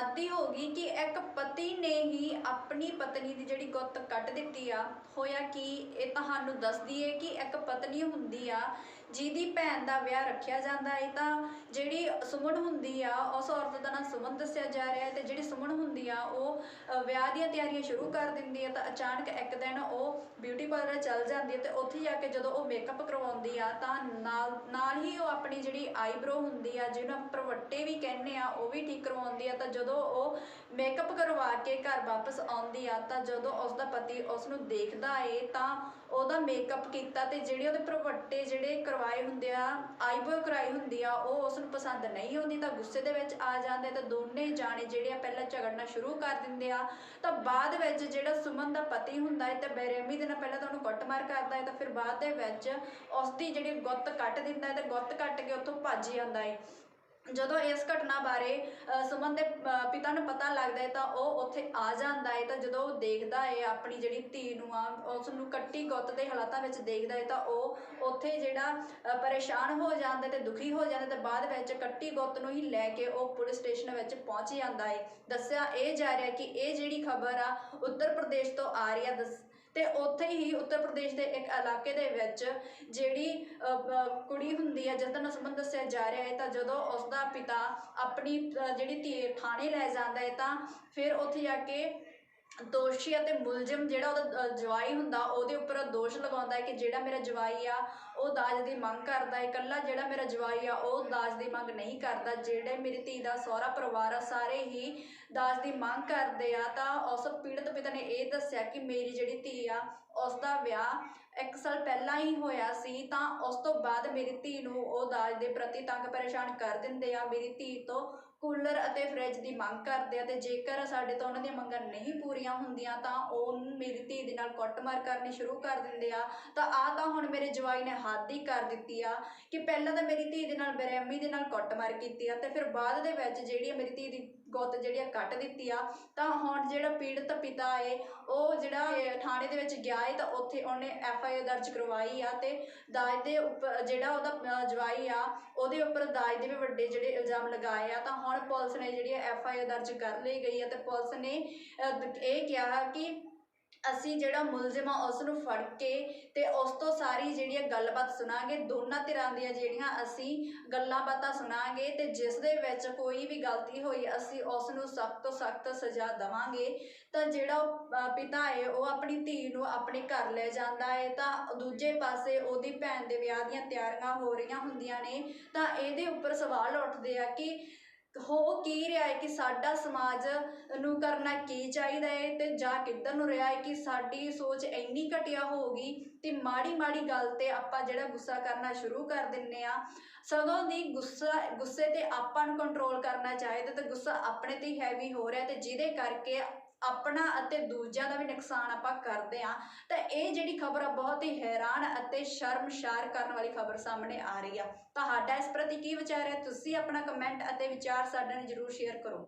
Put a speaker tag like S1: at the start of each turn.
S1: ਹੱਦ ਹੀ ਹੋ ਗਈ ਕਿ ਇੱਕ ਪਤੀ ਨੇ ਹੀ ਆਪਣੀ ਪਤਨੀ ਦੀ ਜਿਹੜੀ ਗੁੱਤ ਕੱਟ ਦਿੱਤੀ ਆ। ਹੋਇਆ ਕਿ? ਇਹ ਤੁਹਾਨੂੰ ਦੱਸਦੀ ਏ ਕਿ ਇੱਕ ਪਤਨੀ ਹੁੰਦੀ ਆ, ਜਿਹਦੀ ਭੈਣ ਦਾ ਵਿਆਹ ਰੱਖਿਆ ਜਾਂਦਾ ਹੈ ਤਾਂ ਜਿਹੜੀ ਸੁਮਨ ਹੁੰਦੀ ਆ, ਉਸ ਔਰਤ ਦਾ ਨਾਮ ਸੁਮਨ ਦੱਸਿਆ ਜਾ ਰਿਹਾ ਹੈ ਤੇ ਜਿਹੜੀ ਸੁਮਨ ਹੁੰਦੀ ਆ, ਉਹ ਵਿਆਹ ਦੀਆਂ ਤਿਆਰੀਆਂ ਸ਼ੁਰੂ ਕਰ ਦਿੰਦੀ ਹੈ ਤਾਂ ਅਚਾਨਕ ਇੱਕ ਦਿਨ ਉਹ ਬਿਊਟੀ ਪਾਰਲਰ ਚੱਲ ਜਾਂਦੀ ਹੈ ਤੇ ਉੱਥੇ ਜਾ ਕੇ ਜਦੋਂ ਉਹ ਮੇਕਅਪ ਕਰਵਾਉਂਦੀ ਆ ਤਾਂ ਨਾਲ ਨਾਲ ਹੀ ਉਹ ਆਪਣੀ ਜਿਹੜੀ ਆਈਬ੍ਰੋ ਹੁੰਦੀ ਆ, ਜਿਹਨੂੰ ਆਪਾਂ ਵੀ ਕਹਿੰਦੇ ਆ, ਉਹ ਵੀ ਠੀਕ ਕਰਵਾਉਂਦੀ ਆ ਤਾਂ ਜਦੋਂ ਉਹ ਮੇਕਅਪ ਕਰਵਾ ਕੇ ਘਰ ਵਾਪਸ ਆਉਂਦੀ ਆ ਤਾਂ ਜਦੋਂ ਉਸ ਦਾ ਪਤੀ ਉਸ ਨੂੰ ਦੇਖਦਾ ਏ ਤਾਂ ਉਹਦਾ ਮੇਕਅਪ ਕੀਤਾ ਤੇ ਜਿਹੜੇ ਉਹਦੇ ਪ੍ਰਵੱਟੇ ਜਿਹੜੇ ਕਰਵਾਏ ਹੁੰਦੇ ਆ ਆਈਬ੍ਰੋ ਕਰਾਈ ਹੁੰਦੀ ਆ, ਉਹ ਉਸ ਨੂੰ ਪਸੰਦ ਨਹੀਂ ਆਉਂਦੀ ਤਾਂ ਗੁੱਸੇ ਦੇ ਵਿੱਚ ਆ ਜਾਂਦੇ ਤਾਂ ਦੋਨੇ ਜਾਣੇ ਜਿਹੜੇ ਆ ਪਹਿਲਾਂ ਝਗੜਨਾ ਸ਼ੁਰੂ ਕਰ ਦਿੰਦੇ ਆ। ਤਾਂ ਬਾਅਦ ਵਿੱਚ ਜਿਹੜਾ ਸੁਮਨ ਦਾ ਪਤੀ ਹੁੰਦਾ ਹੈ ਤੇ ਬੇਰਹਿਮੀ ਦੇ ਨਾਲ ਪਹਿਲਾਂ ਤਾਂ ਉਹਨੂੰ ਕੁੱਟਮਾਰ ਕਰਦਾ ਹੈ ਤਾਂ ਫਿਰ ਬਾਅਦ ਦੇ ਵਿੱਚ ਉਸ ਦੀ ਜਿਹੜੀ ਗੁੱਤ ਕੱਟ ਦਿੰਦਾ ਹੈ ਤੇ ਗੁੱਤ ਕੱਟ ਕੇ ਉੱਥੋਂ ਭੱਜ ਜਾਂਦਾ ਹੈ। ਜਦੋਂ ਇਸ ਘਟਨਾ ਬਾਰੇ ਸੁਮਨ ਦੇ ਪਿਤਾ ਨੂੰ ਪਤਾ ਲੱਗਦਾ ਹੈ ਤਾਂ ਉਹ ਉੱਥੇ ਆ ਜਾਂਦਾ ਹੈ ਤਾਂ ਜਦੋਂ ਉਹ ਦੇਖਦਾ ਹੈ ਆਪਣੀ ਜਿਹੜੀ ਧੀ ਨੂੰ ਆ, ਉਸ ਨੂੰ ਕੱਟੀ ਗੁੱਤ ਦੇ ਹਾਲਾਤਾਂ ਵਿੱਚ ਦੇਖਦਾ ਹੈ ਤਾਂ ਉਹ ਉੱਥੇ ਜਿਹੜਾ ਪਰੇਸ਼ਾਨ ਹੋ ਜਾਂਦਾ ਤੇ ਦੁਖੀ ਹੋ ਜਾਂਦਾ ਤੇ ਬਾਅਦ ਵਿੱਚ ਕੱਟੀ ਗੁੱਤ ਨੂੰ ਹੀ ਲੈ ਕੇ ਉਹ ਪੁਲਿਸ ਸਟੇਸ਼ਨ ਵਿੱਚ ਪਹੁੰਚ ਜਾਂਦਾ ਹੈ। ਦੱਸਿਆ ਇਹ ਜਾ ਰਿਹਾ ਕਿ ਇਹ ਜਿਹੜੀ ਖਬਰ ਆ, ਉੱਤਰ ਪ੍ਰਦੇਸ਼ ਤੋਂ ਆ ਰਹੀ ਆ, ਦੱਸ ਤੇ ਉੱਥੇ ਹੀ ਉੱਤਰ ਪ੍ਰਦੇਸ਼ ਦੇ ਇੱਕ ਇਲਾਕੇ ਦੇ ਵਿੱਚ ਜਿਹੜੀ ਅ, ਕੁੜੀ ਹੁੰਦੀ ਹੈ ਜਿਸ ਦਾ ਨਾਂ ਦੱਸਿਆ ਜਾ ਰਿਹਾ ਹੈ ਤਾਂ ਜਦੋਂ ਉਸ ਦਾ ਪਿਤਾ ਆਪਣੀ ਅ, ਜਿਹੜੀ ਧੀ ਥਾਣੇ ਲੈ ਜਾਂਦਾ ਹੈ ਤਾਂ ਫਿਰ ਉੱਥੇ ਜਾ ਕੇ ਦੋਸ਼ੀ ਅਤੇ ਮੁਲਜ਼ਮ ਜਿਹੜਾ ਉਹਦਾ ਜਵਾਈ ਹੁੰਦਾ, ਉਹਦੇ ਉੱਪਰ ਦੋਸ਼ ਲਗਾਉਂਦਾ ਹੈ ਕਿ ਜਿਹੜਾ ਮੇਰਾ ਜਵਾਈ ਆ, ਉਹ ਦਾਜ ਦੀ ਮੰਗ ਕਰਦਾ ਹੈ। ਇਕੱਲਾ ਜਿਹੜਾ ਮੇਰਾ ਜਵਾਈ ਆ, ਉਹ ਦਾਜ ਦੀ ਮੰਗ ਨਹੀਂ ਕਰਦਾ। ਜਿਹੜੇ ਮੇਰੀ ਧੀ ਦਾ ਸਹੁਰਾ ਪਰਿਵਾਰ ਆ, ਸਾਰੇ ਹੀ ਦਾਜ ਦੀ ਮੰਗ ਕਰਦੇ ਆ। ਤਾਂ ਉਸ ਪੀੜਤ ਪਿਤਾ ਨੇ ਇਹ ਦੱਸਿਆ ਕਿ ਮੇਰੀ ਜਿਹੜੀ ਧੀ ਆ ਉਸ ਦਾ ਵਿਆਹ ਇੱਕ ਸਾਲ ਪਹਿਲਾਂ ਹੀ ਹੋਇਆ ਸੀ, ਤਾਂ ਉਸ ਤੋਂ ਬਾਅਦ ਮੇਰੀ ਧੀ ਨੂੰ ਉਹ ਦਾਜ ਦੇ ਪ੍ਰਤੀ ਤੰਗ ਪਰੇਸ਼ਾਨ ਕਰ ਦਿੰਦੇ ਆ। ਮੇਰੀ ਧੀ ਤੋਂ ਕੂਲਰ ਅਤੇ ਫ੍ਰਿਜ ਦੀ ਮੰਗ ਕਰਦੇ ਆ ਤੇ ਜੇਕਰ ਸਾਡੇ ਤੋਂ ਉਹਨਾਂ ਦੀਆਂ ਮੰਗਾਂ ਨਹੀਂ ਪੂਰੀਆਂ ਹੁੰਦੀਆਂ, ਤਾਂ ਉਹ ਮੇਰੀ ਧੀ ਦੇ ਨਾਲ ਕੁੱਟਮਾਰ ਕਰਨੀ ਸ਼ੁਰੂ ਕਰ ਦਿੰਦੇ ਆ। ਤਾਂ ਆ ਤਾਂ ਹੁਣ ਮੇਰੇ ਜਵਾਈ ਨੇ ਹੱਦ ਹੀ ਕਰ ਦਿੱਤੀ ਆ ਕਿ ਪਹਿਲਾਂ ਤਾਂ ਮੇਰੀ ਧੀ ਦੇ ਨਾਲ, ਬੇਰਹਿਮੀ ਦੇ ਨਾਲ ਕੁੱਟਮਾਰ ਕੀਤੀ ਆ ਤੇ ਫਿਰ ਬਾਅਦ ਦੇ ਵਿੱਚ ਜਿਹੜੀ ਆ ਮੇਰੀ ਧੀ ਦੀ ਗੁੱਤ ਜਿਹੜੀ ਆ ਕੱਟ ਦਿੱਤੀ ਆ, ਤਾਂ ਹੁਣ ਜਿਹੜਾ ਪੀੜਤ ਪਿਤਾ ਏ, ਉਹ ਜਿਹੜਾ ਥਾਣੇ ਦੇ ਵਿੱਚ ਗਿਆ ਏ, ਤਾਂ ਉੱਥੇ ਉਹਨੇ ਐਫ ਆਈ ਦਰਜ ਕਰਵਾਈ ਆ ਤੇ ਦਾਜ ਦੇ ਉੱਪਰ ਜਿਹੜਾ ਉਹਦਾ ਜਵਾਈ ਆ ਉਹਦੇ ਉੱਪਰ ਦਾਜ ਦੇ ਵੀ ਵੱਡੇ ਜਿਹੜੇ ਇਲਜ਼ਾਮ ਲਗਾਏ ਆ। ਤਾਂ ਹੁਣ ਪੁਲਿਸ ਨੇ ਜਿਹੜੀ ਐਫ ਆਈ ਆਰ ਦਰਜ ਕਰ ਲਈ ਗਈ ਆ ਤੇ ਪੁਲਿਸ ਨੇ ਅ, ਇਹ ਕਿਹਾ ਕਿ ਅਸੀਂ ਜਿਹੜਾ ਮੁਲਜ਼ਮ ਆ ਉਸ ਨੂੰ ਫੜ ਕੇ ਤੇ ਉਸ ਤੋਂ ਸਾਰੀ ਜਿਹੜੀ ਆ ਗੱਲਬਾਤ ਸੁਣਾਂਗੇ ਦੋਨਾਂ ਧਿਰਾਂ ਦੀਆਂ ਜਿਹੜੀਆਂ ਅਸੀਂ ਗੱਲਾਂ ਬਾਤਾਂ ਸੁਣਾਂਗੇ ਤੇ ਜਿਸ ਦੇ ਵਿੱਚ ਕੋਈ ਵੀ ਗਲਤੀ ਹੋਈ ਅਸੀਂ ਉਸ ਨੂੰ ਸਖਤ ਤੋਂ ਸਖਤ ਸਜ਼ਾ ਦੇਵਾਂਗੇ। ਤਾਂ ਜਿਹੜਾ ਉਹ, ਪਿਤਾ ਹੈ ਉਹ ਆਪਣੀ ਧੀ ਨੂੰ ਆਪਣੇ ਘਰ ਲੈ ਜਾਂਦਾ ਹੈ। ਤਾਂ ਦੂਜੇ ਪਾਸੇ ਉਹਦੀ ਭੈਣ ਦੇ ਵਿਆਹ ਦੀਆਂ ਤਿਆਰੀਆਂ ਹੋ ਰਹੀਆਂ ਹੁੰਦੀਆਂ ਨੇ। ਤਾਂ ਇਹਦੇ ਉੱਪਰ ਸਵਾਲ ਉੱਠਦੇ ਆ ਕਿ ਹੋ ਕੀ ਰਿਹਾ ਹੈ ਕਿ ਸਾਡਾ ਸਮਾਜ ਨੂੰ ਕਰਨਾ ਕੀ ਚਾਹੀਦਾ ਹੈ ਤੇ ਜਾਂ ਕਿੱਧਰ ਨੂੰ ਰਿਹਾ ਹੈ ਕਿ ਸਾਡੀ ਸੋਚ ਇੰਨੀ ਘਟੀਆ ਹੋ ਗਈ ਤੇ ਮਾੜੀ ਮਾੜੀ ਗੱਲ ਤੇ ਆਪਾਂ ਜਿਹੜਾ ਗੁੱਸਾ ਕਰਨਾ ਸ਼ੁਰੂ ਕਰ ਦਿੰਨੇ ਆ। ਸਗੋਂ ਦੀ ਗੁੱਸਾ, ਗੁੱਸੇ ਤੇ ਆਪਾਂ ਨੂੰ ਕੰਟਰੋਲ ਕਰਨਾ ਚਾਹੀਦਾ ਤੇ ਗੁੱਸਾ ਆਪਣੇ ਤੇ ਹੀ ਹੈਵੀ ਹੋ ਰਿਹਾ ਤੇ ਜਿਹਦੇ ਕਰਕੇ ਆਪਣਾ ਅਤੇ ਦੂਜਿਆਂ ਦਾ ਵੀ ਨੁਕਸਾਨ ਆਪਾਂ ਕਰਦੇ ਆ ਤਾਂ ਇਹ ਜਿਹੜੀ ਖਬਰ ਆ, ਬਹੁਤ ਹੀ ਹੈਰਾਨ ਅਤੇ ਸ਼ਰਮਸ਼ਾਰ ਕਰਨ ਵਾਲੀ ਖਬਰ ਸਾਹਮਣੇ ਆ ਰਹੀ ਆ। ਤੁਹਾਡਾ ਇਸ ਪ੍ਰਤੀ ਕੀ ਵਿਚਾਰ ਹੈ? ਤੁਸੀਂ ਆਪਣਾ ਕਮੈਂਟ ਅਤੇ ਵਿਚਾਰ ਸਾਡੇ ਨਾਲ ਜਰੂਰ ਸ਼ੇਅਰ ਕਰੋ।